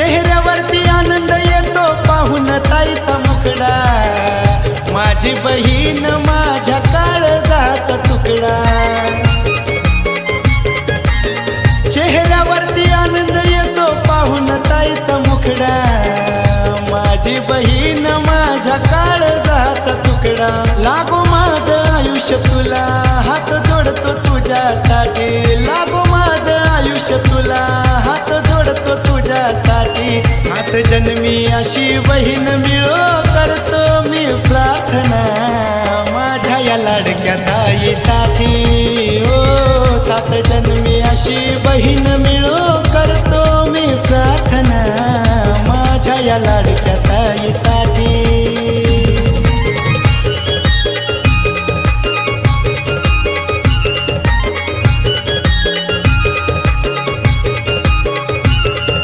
चेहऱ्यावरती आनंद येतो पाहून ताईचा मुकडा माझी बहीण माझ्या काळजाचा तुकडा. चेहऱ्यावरती आनंद येतो पाहून ताईचा मुकडा माझी बहीण माझ्या काळजाचा तुकडा. लागो माझं आयुष्य तुला हात जोडतो तुझ्या तुझ्यासाठी जन्मी अशी बहीण मिळो करतो मी प्रार्थना. माझ्या या लाडक्या ताईसाठी ओ सात जन्मी अशी बहीण मिळो करतो मी प्रार्थना. माझ्या या लाडक्या ताईसाठी